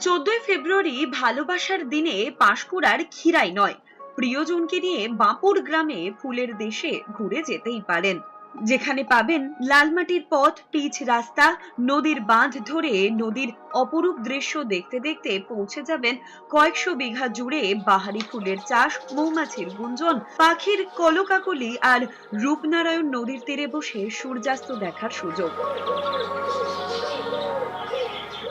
চোদ্দই ফেব্রুয়ারি ভালোবাসার দিনে পাঁশকুড়ার খিরাই নয়। প্রিয়জনকে নিয়ে বাঁপুর গ্রামে ফুলের দেশে ঘুরে যেতেই পারেন। যেখানে পাবেন লালমাটির পথ, পিচ রাস্তা, নদীর বাঁধ ধরে নদীর অপরূপ দৃশ্য দেখতে দেখতে পৌঁছে যাবেন কয়েকশো বিঘা জুড়ে বাহারি ফুলের চাষ, মৌমাছির গুঞ্জন, পাখির কলকাকলি আর রূপনারায়ণ নদীর তীরে বসে সূর্যাস্ত দেখার সুযোগ।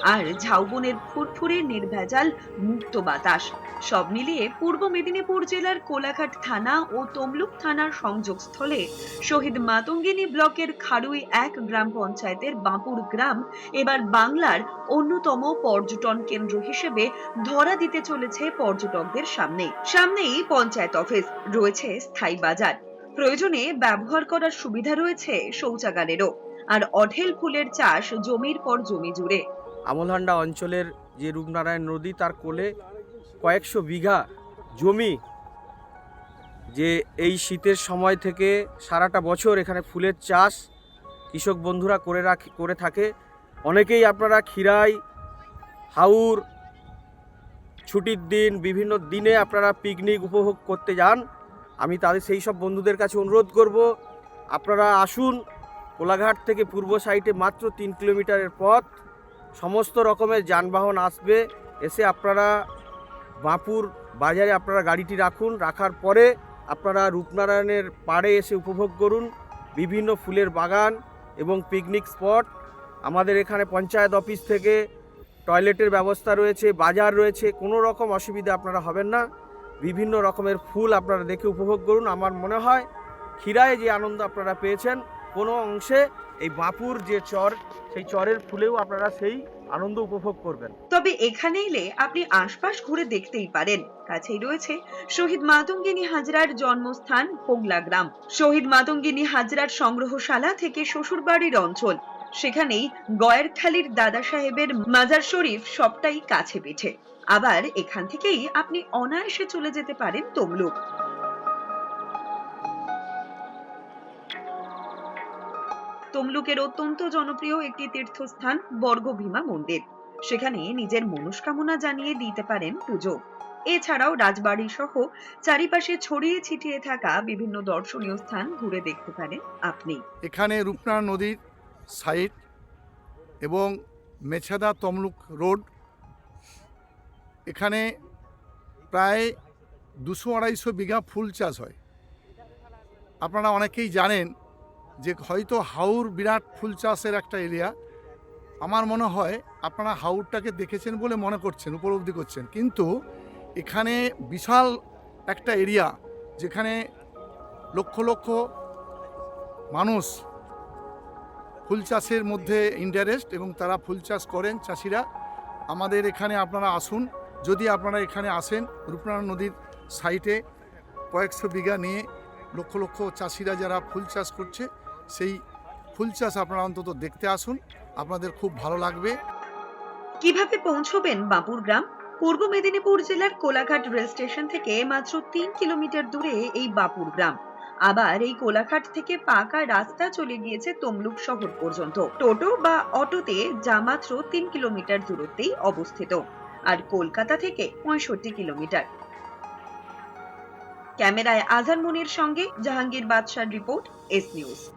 আর ঝাউবনের ফুরফুরে নির্ভেজাল মুক্ত বাতাস। সব মিলিয়ে পূর্ব মেদিনীপুর জেলার কোলাঘাট থানা ও তমলুক থানার সংযোগস্থলে শহীদ মাতঙ্গিনী ব্লকের খাড়ুই এক গ্রাম পঞ্চায়েতের বাঁপুর গ্রাম এবার বাংলার অন্যতম পর্যটন কেন্দ্র হিসেবে ধরা দিতে চলেছে পর্যটকদের সামনে। সামনেই পঞ্চায়েত অফিস, রয়েছে স্থায়ী বাজার। প্রয়োজনে ব্যবহার করার সুবিধা রয়েছে শৌচাগারেরও। আর অঢেল ফুলের চাষ জমির পর জমি জুড়ে। আমলহান্ডা অঞ্চলের যে রূপনারায়ণ নদী, তার কোলে কয়েকশো বিঘা জমি যে এই শীতের সময় থেকে সারাটা বছর এখানে ফুলের চাষ কৃষক বন্ধুরা করে রাখে, করে থাকে। অনেকেই আপনারা খিরাই হাউর, ছুটির দিন, বিভিন্ন দিনে আপনারা পিকনিক উপভোগ করতে যান। আমি তাদের সেই সব বন্ধুদের কাছে অনুরোধ করব, আপনারা আসুন কোলাঘাট থেকে পূর্ব সাইডে মাত্র তিন কিলোমিটারের পথ। সমস্ত রকমের যানবাহন আসবে, এসে আপনারা বাঁপুর বাজারে আপনারা গাড়িটি রাখুন, রাখার পরে আপনারা রূপনারায়ণের পাড়ে এসে উপভোগ করুন বিভিন্ন ফুলের বাগান এবং পিকনিক স্পট আমাদের এখানে পঞ্চায়েত অফিস থেকে টয়লেটের ব্যবস্থা রয়েছে, বাজার রয়েছে, কোনো রকম অসুবিধা আপনারা হবেন না। বিভিন্ন রকমের ফুল আপনারা দেখে উপভোগ করুন। আমার মনে হয় ক্ষীরায় যে আনন্দ আপনারা পেয়েছেন কোনো অংশে এই বাঁপুর যে চর, সেই চরের ফুলেও আপনারা সেই আনন্দ উপভোগ করবেন। তবে এখানে এলে আপনি আশপাশ ঘুরে দেখতেই পারেন। কাছেই রয়েছে শহীদ মাতঙ্গিনী হাজরার জন্মস্থান হোগলা গ্রাম। শহীদ মাতঙ্গিনী হাজরার সংগ্রহশালা থেকে শ্বশুরবাড়ির অঞ্চল। সেখানেই গয়েরখালির দাদা সাহেবের মাজার শরীফ সবটাই কাছে পিঠে। আবার এখান থেকেই আপনি অনায়াসে চলে যেতে পারেন তমলুক। তমলুকের অত্যন্ত জনপ্রিয় একটি তীর্থস্থান বর্গভীমা মন্দির। সেখানে নিজের মনস্কামনা জানিয়ে দিতে পারেন পুজো। এছাড়াও রাজবাড়ি সহ চারিপাশে ছড়িয়ে ছিটিয়ে থাকা বিভিন্ন দর্শনীয় স্থান ঘুরে দেখতে পারেন আপনি। এখানে রূপনারায়ণ নদীর সাইড এবং মেছাদা তমলুক রোড। এখানে প্রায় দুশো আড়াইশো বিঘা ফুল চাষ হয়। আপনারা অনেকেই জানেন যে হয়তো হাউর বিরাট ফুল চাষের একটা এরিয়া, আমার মনে হয় আপনারা হাউরটাকে দেখেছেন বলে মনে করছেন, উপলব্ধি করছেন। কিন্তু এখানে বিশাল একটা এরিয়া যেখানে লক্ষ লক্ষ মানুষ ফুল চাষের মধ্যে ইন্টারেস্ট এবং তারা ফুল চাষ করেন চাষিরা। আমাদের এখানে আপনারা আসুন, যদি আপনারা এখানে আসেন রূপনারায়ণ নদীর সাইটে কয়েকশো বিঘা নিয়ে লক্ষ লক্ষ চাষিরা যারা ফুল চাষ করছে সেই ফুল চাষ আপনারা অন্তত দেখতে আসুন। আপনাদের খুব ভালো লাগবে। কীভাবে পৌঁছবেন বাঁপুর গ্রাম? পূর্ব মেদিনীপুর জেলার কোলাঘাট রেল স্টেশন থেকে মাত্র তিন কিলোমিটার দূরে এই বাপুর গ্রাম। আবার এই কোলাঘাট থেকে পাকা রাস্তা চলে গিয়েছে তমলুক শহর পর্যন্ত। টোটো বা অটোতে যা মাত্র তিন কিলোমিটার দূরত্বেই অবস্থিত। আর কলকাতা থেকে পঁয়ষট্টি কিলোমিটার। ক্যামেরায় আজান মুনির সঙ্গে জাহাঙ্গীর বাদশার রিপোর্ট, এস নিউজ।